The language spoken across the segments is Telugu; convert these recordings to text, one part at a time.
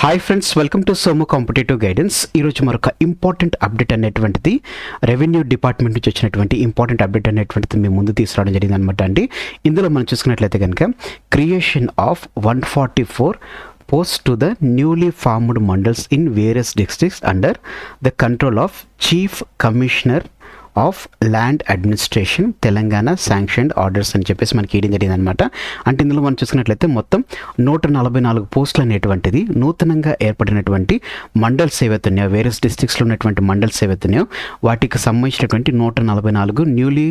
Hi friends welcome to Somu competitive guidance ఈరోజు మరొక ఇంపార్టెంట్ అప్డేట్ అనేటువంటిది రెవెన్యూ డిపార్ట్మెంట్ నుంచి వచ్చినటువంటి ఇంపార్టెంట్ అప్డేట్ అనేటువంటిది మేము ముందు తీసుకురావడం జరిగింది అనమాట అండి. ఇందులో మనం చూసుకున్నట్లయితే కనుక creation of one forty four post to the newly formed mandals in various districts under the control of chief commissioner of land administration Telangana sanctioned orders అని చెప్పేసి మనకి ఇయడం జరిగింది అనమాట అంటే ఇందులో మనం చూసుకున్నట్లయితే మొత్తం నూట నలభై నాలుగు పోస్టులు అనేటువంటిది నూతనంగా ఏర్పడినటువంటి మండల్స్ ఏవైతున్నాయో వేరియస్ డిస్ట్రిక్ట్స్లో ఉన్నటువంటి మండల్స్ ఏవైతున్నాయో వాటికి సంబంధించినటువంటి నూట నలభై నాలుగు న్యూలీ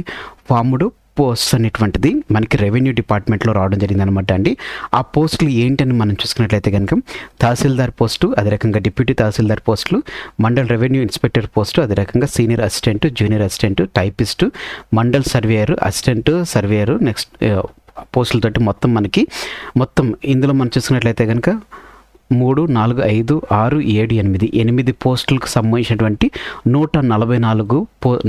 ఫాముడు పోస్ట్ అనేటువంటిది మనకి రెవెన్యూ డిపార్ట్మెంట్లో రావడం జరిగింది అనమాట అండి. ఆ పోస్టులు ఏంటని మనం చూసుకున్నట్లయితే కనుక తహసీల్దార్ పోస్టు అదే రకంగా డిప్యూటీ తహసీల్దార్ పోస్టులు మండల్ రెవెన్యూ ఇన్స్పెక్టర్ పోస్టు అదే రకంగా senior assistant junior assistant typist mandal surveyor assistant surveyor next పోస్టులతోటి మొత్తం మనకి మొత్తం ఇందులో మనం చూసుకున్నట్లయితే కనుక మూడు నాలుగు ఐదు ఆరు ఏడు ఎనిమిది. ఎనిమిది పోస్టులకు సంబంధించినటువంటి నూట నలభై నాలుగు పో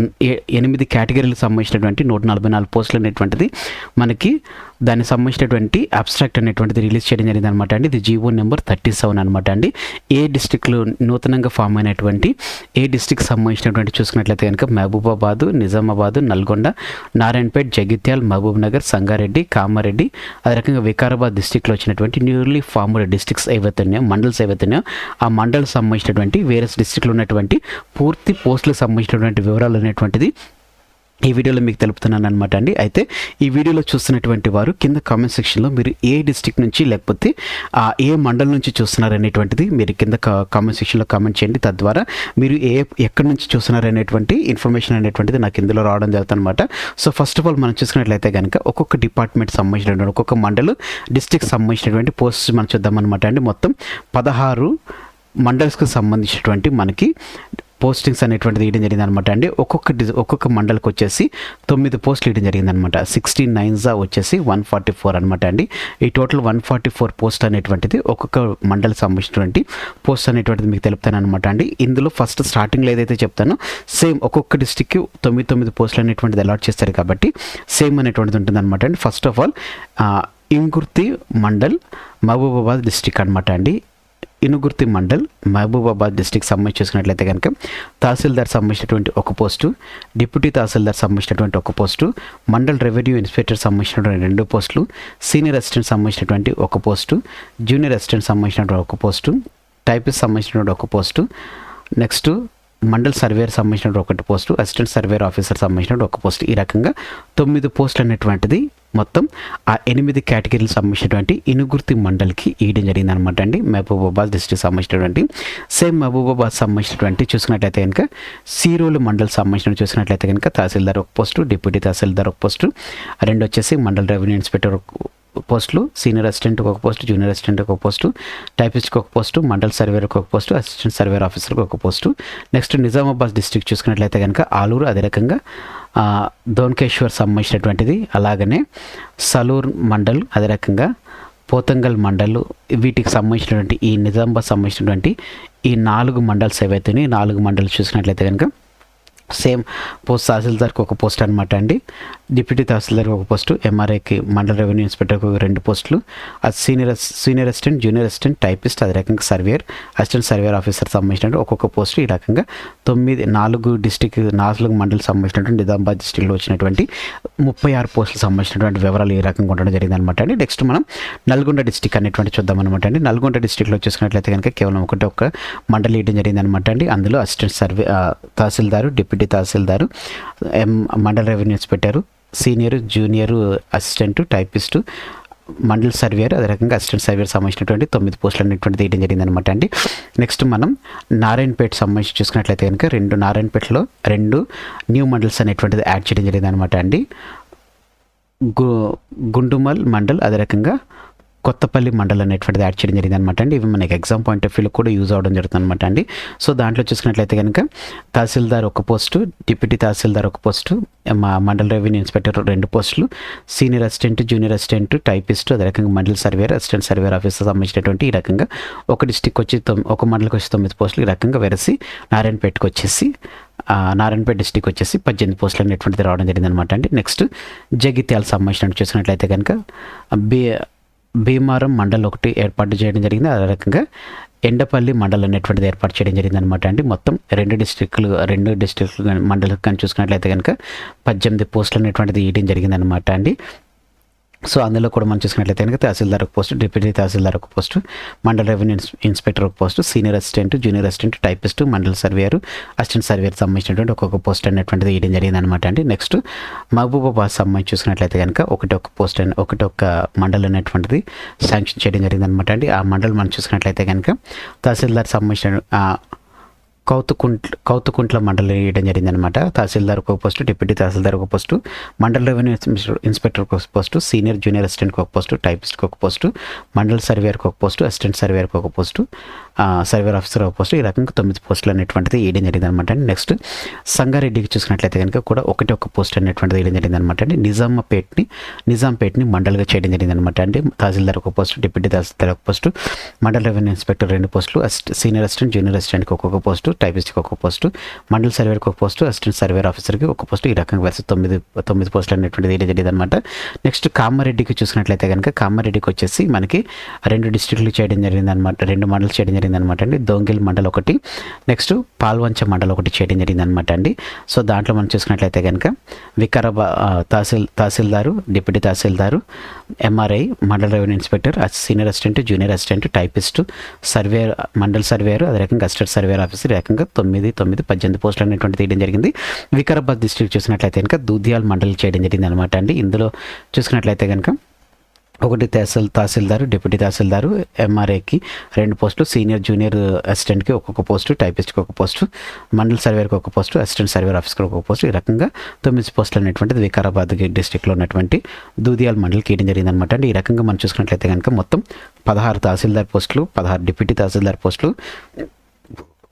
ఎనిమిది కేటగిరీలకు సంబంధించినటువంటి నూట నలభై నాలుగు పోస్టులు అనేటువంటిది మనకి దానికి సంబంధించినటువంటి అబ్స్ట్రాక్ట్ అనేటువంటిది రిలీజ్ చేయడం జరిగింది అనమాట అండి. ఇది జీవో నెంబర్ థర్టీ సెవెన్ అనమాట అండి. ఏ డిస్టిక్లో నూతనంగా ఫామ్ అయినటువంటి ఏ డిస్టిక్ సంబంధించినటువంటి చూసుకున్నట్లయితే కనుక మహబూబాబాదు నిజామాబాదు నల్గొండ నారాయణపేట్ జగిత్యాల్ మహబూబ్ నగర్ సంగారెడ్డి కామారెడ్డి అదే రకంగా వికారాబాద్ డిస్టిక్లో వచ్చినటువంటి న్యూలీ ఫార్మ్డ్ డిస్టిక్స్ ఏవైతే ఉన్నాయో మండల్స్ ఏవైతున్నాయో ఆ మండల్ సంబంధించినటువంటి వేరే డిస్టిక్లో ఉన్నటువంటి పూర్తి పోస్టులకు సంబంధించినటువంటి వివరాలు అనేటువంటిది ఈ వీడియోలో మీకు తెలుపుతున్నాను అనమాట అండి. అయితే ఈ వీడియోలో చూస్తున్నటువంటి వారు కింద కామెంట్ సెక్షన్లో మీరు ఏ డిస్టిక్ నుంచి లేకపోతే ఆ, ఏ మండలం నుంచి చూస్తున్నారు అనేటువంటిది మీరు కింద కామెంట్ సెక్షన్లో కామెంట్ చేయండి. తద్వారా మీరు ఏ ఎక్కడి నుంచి చూస్తున్నారు అనేటువంటి ఇన్ఫర్మేషన్ అనేటువంటిది నాకు ఇందులో రావడం జరుగుతుంది అనమాట సో ఫస్ట్ ఆఫ్ ఆల్ మనం చూసుకున్నట్లయితే కనుక ఒక్కొక్క డిపార్ట్మెంట్ సంబంధించినటువంటి ఒక్కొక్క మండలం డిస్టిక్ సంబంధించినటువంటి పోస్ట్ మనం చూద్దామన్నమాట అండి. మొత్తం పదహారు మండల్స్కి సంబంధించినటువంటి మనకి పోస్టింగ్స్ అనేటువంటిది ఇవ్వడం జరిగింది అనమాట అండి. ఒక్కొక్క డిజ్ ఒక్కొక్క మండలికి వచ్చేసి తొమ్మిది పోస్టులు ఇవ్వడం జరిగింది అనమాట సిక్స్టీన్ నైన్జా వచ్చేసి వన్ ఫార్టీ ఫోర్ అనమాట అండి. ఈ total one forty four post అనేటువంటిది ఒక్కొక్క మండలికి సంబంధించినటువంటి పోస్ట్ అనేటువంటిది మీకు తెలుపుతాను అనమాట అండి. ఇందులో ఫస్ట్ స్టార్టింగ్లో ఏదైతే చెప్తానో సేమ్ ఒక్కొక్క డిస్టిక్కి తొమ్మిది తొమ్మిది పోస్టులు అనేటువంటిది అలాట్ చేస్తారు కాబట్టి సేమ్ అనేటువంటిది ఉంటుంది అనమాట అండి first of all Inugurthi mandal Mahabubabad district అనమాట అండి. ఇనుగుర్తి మండల్ మహబూబాబాద్ డిస్టిక్ సంబంధించి చూసుకున్నట్లయితే కనుక తహసీల్దార్ సంబంధించినటువంటి ఒక పోస్టు డిప్యూటీ తహసీల్దార్ సంబంధించినటువంటి ఒక పోస్టు మండల్ రెవెన్యూ ఇన్స్పెక్టర్ సంబంధించినటువంటి రెండు పోస్టులు సీనియర్ అసిస్టెంట్ సంబంధించినటువంటి ఒక పోస్టు జూనియర్ అసిస్టెంట్ సంబంధించినటువంటి ఒక పోస్టు టైపిస్ట్ సంబంధించినటువంటి ఒక పోస్టు నెక్స్ట్ మండల్ సర్వేర్ సంబంధించిన ఒకటి పోస్టు అసిస్టెంట్ సర్వేర్ ఆఫీసర్ సంబంధించిన ఒక పోస్ట్. ఈ రకంగా తొమ్మిది పోస్టులు అనేటువంటిది మొత్తం ఆ ఎనిమిది కేటగిరీలు సంబంధించినటువంటి ఇనుగుర్తి మండలికి ఇవ్వడం జరిగింది అనమాట అండి. మహబూబాబాద్ డిస్ట్రిక్ట్ సంబంధించినటువంటి. సేమ్ మహబూబాబాద్ సంబంధించినటువంటి చూసుకున్నట్లయితే కనుక సీరోలు మండల్ సంబంధించిన చూసినట్లయితే కనుక తహసీల్దార్ ఒక పోస్టు డిప్యూటీ తహసీల్దార్ ఒక పోస్టు రెండు వచ్చేసి మండల్ రెవెన్యూ ఇన్స్పెక్టర్ పోస్టులు సీనియర్ అసిస్టెంట్కి ఒక పోస్టు జూనియర్ అసిస్టెంట్కి ఒక పోస్టు టైపిస్ట్కి ఒక పోస్టు మండల్ సర్వేర్కి ఒక పోస్టు అసిస్టెంట్ సర్వేర్ ఆఫీసర్కి ఒక పోస్టు. నెక్స్ట్ నిజామాబాద్ డిస్టిక్ చూసుకున్నట్లయితే కనుక ఆలూరు అదే రకంగా ఆ, దోన్కేశ్వర్ సంబంధించినటువంటిది అలాగనే సలూర్ మండల్ అదే రకంగా పోతంగల్ మండల్ వీటికి సంబంధించినటువంటి ఈ నిజామాబాద్ సంబంధించినటువంటి ఈ నాలుగు మండల్స్ ఏవైతే నాలుగు మండల్స్ చూసినట్లయితే కనుక సేమ్ పోస్ట్ తహసీల్దార్కి ఒక పోస్ట్ అనమాట అండి. డిప్యూటీ తహసీల్దార్కి ఒక పోస్టు ఎంఆర్ఐకి మండల రెవెన్యూ ఇన్స్పెక్టర్కి ఒక రెండు పోస్టులు. అది senior senior assistant junior assistant typist అదే రకంగా సర్వేయర్ అసిస్టెంట్ సర్వేయర్ ఆఫీసర్ సంబంధించినటువంటి ఒక్కొక్క పోస్టు ఈ రకంగా తొమ్మిది నాలుగు డిస్టిక్ నాలుగు మండలికి సంబంధించినటువంటి నిజామాబాద్ డిస్టిక్లో వచ్చినటువంటి ముప్పై ఆరు పోస్టులకు సంబంధించినటువంటి వివరాలు ఈ రకంగా ఉండడం జరిగింది అనమాట అండి. నెక్స్ట్ మనం నల్గొండ డిస్టిక్ అనేటువంటి చూద్దాం అనమాట అండి. నల్గొండ డిస్టిక్లో చూసుకున్నట్లయితే కనుక కేవలం ఒకటి ఒక మండలి ఇవ్వడం జరిగింది అనమాట అండి. అందులో assistant survey tahsildar deputy tahsildar M మండల revenue inspector senior junior assistant typist mandal surveyor అదే రకంగా అసిస్టెంట్ సర్వేయర్ సంబంధించినటువంటి తొమ్మిది పోస్టులు అనేటువంటిది వేయడం జరిగింది అనమాట అండి. నెక్స్ట్ మనం నారాయణపేట సంబంధించి చూసుకున్నట్లయితే కనుక రెండు నారాయణపేటలో రెండు న్యూ మండల్స్ అనేటువంటిది యాడ్ చేయడం జరిగింది అనమాట అండి. గు గుండుమల్ మండల్ అదే రకంగా కొత్తపల్లి మండలం అనేటువంటిది యాడ్ చేయడం జరిగింది అనమాట అండి. ఇవి మనకి ఎగ్జామ్ పాయింట్ ఆఫ్ వ్యూలో కూడా యూజ్ అవడం జరుగుతుంది అనమాట అండి. సో దాంట్లో చూసుకున్నట్లయితే కనుక తహసీల్దార్ ఒక పోస్టు డిప్యూటీ తహసీల్దార్ ఒక పోస్టు మా మండల రెవెన్యూ ఇన్స్పెక్టర్ రెండు పోస్టులు senior assistant junior assistant typist అదే రకంగా మండల సర్వేర్ అసిస్టెంట్ సర్వేర్ ఆఫీసర్ సంబంధించినటువంటి ఈ రకంగా ఒక డిస్టిక్ వచ్చి ఒక మండలకు వచ్చి తొమ్మిది పోస్టులు ఈ రకంగా వెరసి నారాయణపేటకు వచ్చేసి నారాయణపేట డిస్టిక్ వచ్చేసి పద్దెనిమిది పోస్టులు అనేటువంటిది రావడం జరిగింది అనమాట అండి. నెక్స్ట్ జగిత్యాల సంబంధించినట్టు చూసినట్లయితే కనుక బి భీమారం మండల్ ఒకటి ఏర్పాటు చేయడం జరిగింది. అదే రకంగా ఎండపల్లి మండలం అనేటువంటిది ఏర్పాటు చేయడం జరిగింది అనమాట అండి. మొత్తం రెండు డిస్ట్రిక్ట్లు రెండు డిస్ట్రిక్ట్లు మండలం కానీ చూసుకున్నట్లయితే కనుక పద్దెనిమిది పోస్టులు అనేటువంటిది ఇవ్వడం జరిగిందనమాట అండి. సో అందులో కూడా మనం చూసుకున్నట్లయితే కనుక తహసీల్దార్ ఒక పోస్ట్ డిప్యూటీ తహసీల్దార్ ఒక పోస్ట్ మండల రెవెన్యూ ఇన్స్పెక్టర్ ఒక post senior assistant junior assistant typist మండల సర్వేయర్ అసిస్టెంట్ సర్వేయర్ సంబంధించినటువంటి ఒక్కొక్క పోస్ట్ అనేటువంటిది వేయడం జరిగింది అనమాట అండి. నెక్స్ట్ మహబూబాబాద్ సంబంధించి చూసుకున్నట్లయితే కనుక ఒకటి ఒక పోస్ట్ అని ఒకటి ఒక మండలం అనేటువంటిది శాంక్షన్ చేయడం జరిగింది అనమాట అండి. ఆ మండలం మనం చూసుకున్నట్లయితే కనుక తహసీల్దార్ సంబంధించిన కౌతుకుంట్ల కౌతుకుంట్ల మండలి వేయడం జరిగిందనమాట తహసీల్దార్ ఒక పోస్టు డిప్యూటీ తహసీల్దార్ ఒక పోస్టు మండల రెవెన్యూ ఇన్స్పెక్టర్ ఒక పోస్టు సీనియర్ జూనియర్ అసిస్టెంట్కి ఒక పోస్టు టైపిస్ట్కి ఒక పోస్టు మండల సర్వేయర్కి ఒక పోస్టు అసిస్టెంట్ సర్వేయర్కి ఒక పోస్టు సర్వేర్ ఆఫీసర్ ఒక పోస్టు ఈ రకంగా తొమ్మిది పోస్టులు అనేటువంటిది వేయడం జరిగింది అనమాట అండి నెక్స్ట్ సంగారెడ్డికి చూసుకున్నట్లయితే కనుక కూడా ఒకటి ఒక పోస్ట్ అనేటువంటిది వేయడం జరిగింది అనమాట అండి నిజామాపేట్ని నిజాంపేట్ని మండల్గా చేయడం జరిగింది అనమాట అండి తహసీల్దార్ ఒక పోస్టు డిప్యూటీ తహసీల్దార్ ఒక పోస్టు మండల రెవెన్యూ ఇన్స్పెక్టర్ రెండు పోస్టులు అసిస్ట్ సీనియర్ అసిస్టెంట్ జూనియర్ అసిస్టెంట్కి ఒక్కొక్క పోస్టు టైపిస్ట్కి ఒక పోస్టు మండల సర్వేర్కి ఒక పోస్టు అసిస్టెంట్ సర్వేర్ ఆఫీసర్కి ఒక పోస్టు ఈ రకంగా వేసి తొమ్మిది తొమ్మిది పోస్టులు అనేటువంటిది ఏది జరిగింది అనమాట. నెక్స్ట్ కామారెడ్డికి చూసినట్లయితే కనుక కామారెడ్డికి వచ్చేసి మనకి రెండు డిస్ట్రిక్ట్లు చేయడం జరిగింది అనమాట రెండు మండలు చేయడం జరిగింది అనమాట అండి. దొంగిల్ మండల్ ఒకటి నెక్స్ట్ పాల్వంచ మండల్ ఒకటి చేయడం జరిగింది అనమాట అండి. సో దాంట్లో మనం చూసుకున్నట్లయితే కనుక వికారాబా తహసీల్ తహసీల్దారు డిప్యూటీ తహసీల్దారు ఎంఆర్ఐ మండల revenue inspector senior assistant junior assistant typist surveyor mandal surveyor అదే రకంగా అసిస్టెంట్ సర్వేయర్ ఆఫీసర్ ఈ తొమ్మిది తొమ్మిది పద్దెనిమిది పోస్టులు అనేటువంటి తీయడం జరిగింది. వికారాబాద్ డిస్ట్రిక్ట్ చూసినట్లయితే కనుక దూద్యాల మండలి చేయడం జరిగింది అనమాట అండి. ఇందులో చూసుకున్నట్లయితే కనుక ఒకటి తహసీల్ తహసీల్దారు డిప్యూటీ తహసీల్దారు ఎంఆర్ఏకి రెండు పోస్టులు సీనియర్ జూనియర్ అసిస్టెంట్కి ఒక్కొక్క పోస్టు టైపిస్ట్కి ఒక పోస్టు మండల సర్వేర్కి ఒక పోస్టు అసిస్టెంట్ సర్వేర్ ఆఫీస్కి ఒక పోస్టు ఈ రకంగా తొమ్మిది పోస్టులు అనేటువంటిది వికారాబాద్ డిస్టిక్లో ఉన్నటువంటి దూదియాల్ మండలికి ఇవ్వడం జరిగింది అనమాట అండి. ఈ రకంగా మనం చూసుకున్నట్లయితే కనుక మొత్తం పదహారు తహసీల్దార్ పోస్టులు పదహారు డిప్యూటీ తహసీల్దార్ పోస్టులు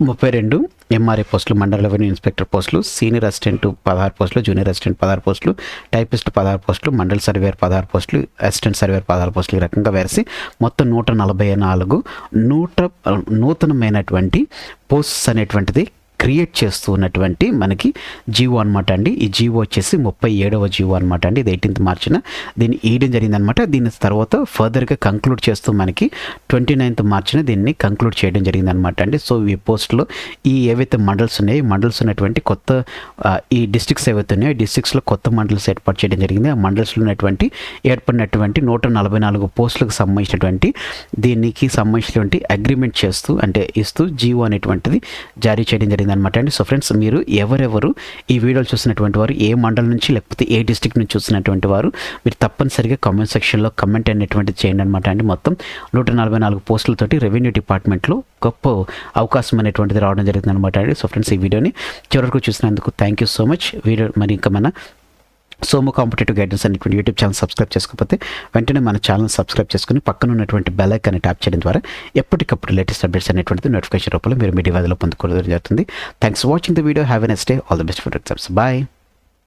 ముప్పై రెండు ఎంఆర్ఏ పోస్టులు మండల రెవెన్యూ ఇన్స్పెక్టర్ పోస్టులు సీనియర్ అసిస్టెంట్ పదహారు పోస్టులు జూనియర్ అసిస్టెంట్ పదహారు పోస్టులు టైపిస్ట్ పదహారు పోస్టులు మండల సర్వేర్ పదహారు పోస్టులు అసిస్టెంట్ సర్వేర్ పదహారు పోస్టులు ఈ రకంగా వేసి మొత్తం నూట నలభై నాలుగు నూట నూతనమైనటువంటి పోస్ట్స్ అనేటువంటిది క్రియేట్ చేస్తూ ఉన్నటువంటి మనకి జీవో అనమాట అండి. ఈ జీవో వచ్చేసి ముప్పై ఏడవ జీవో అనమాట అండి. ఇది ఎయిటీన్త్ మార్చిన దీన్ని వేయడం జరిగిందనమాట దీని తర్వాత ఫర్దర్గా కంక్లూడ్ చేస్తూ మనకి ట్వంటీ నైన్త్ మార్చిన దీన్ని కంక్లూడ్ చేయడం జరిగిందనమాట అండి. సో ఈ పోస్ట్లో ఈ ఏవైతే మండల్స్ ఉన్నాయో మండల్స్ ఉన్నటువంటి కొత్త ఈ డిస్ట్రిక్ట్స్ ఏవైతే ఉన్నాయో డిస్ట్రిక్ట్స్లో కొత్త మండల్స్ ఏర్పాటు చేయడం జరిగింది. ఆ మండల్స్లో ఉన్నటువంటి ఏర్పడినటువంటి నూట నలభై నాలుగు పోస్టులకు సంబంధించినటువంటి దీనికి సంబంధించినటువంటి అగ్రిమెంట్ చేస్తూ అంటే ఇస్తూ జీవో అనేటువంటిది జారీ చేయడం జరిగింది. అనమాట అండి. సో ఫ్రెండ్స్ మీరు ఎవరెవరు ఈ వీడియోలు చూసినటువంటి వారు ఏ మండలం నుంచి లేకపోతే ఏ డిస్ట్రిక్ట్ నుంచి చూసినటువంటి వారు మీరు తప్పనిసరిగా కామెంట్ సెక్షన్లో కమెంట్ అనేటువంటిది చేయండి అనమాట అండి. మొత్తం నూట నలభై నాలుగు పోస్టులతోటి రెవెన్యూ డిపార్ట్మెంట్లో గొప్ప అవకాశం అనేటువంటిది రావడం జరిగింది అనమాట అండి. సో ఫ్రెండ్స్ ఈ వీడియోని చివరకు చూసినందుకు thank you so much video మరి ఇంకా మన సోము కాంపిటేటివ్ గైడెన్స్ అనేటువంటి యూట్యూబ్ ఛానల్ సబ్స్క్రైబ్ చేసుకోకపోతే వెంటనే మన ఛానల్ సబ్స్క్రైబ్ చేసుకుని పక్కన ఉన్నటువంటి బెల్ ఐకాన్ని ట్యాప్ చేయడం ద్వారా ఎప్పటికప్పుడు లేటెస్ట్ అప్డేట్స్ అనేటువంటిది నోటిఫికేషన్ రూపంలో మీరు మీ డివైజ్లో పొందుకోవడం జరుగుతుంది. Thanks watching the video have a next day all the best for exams bye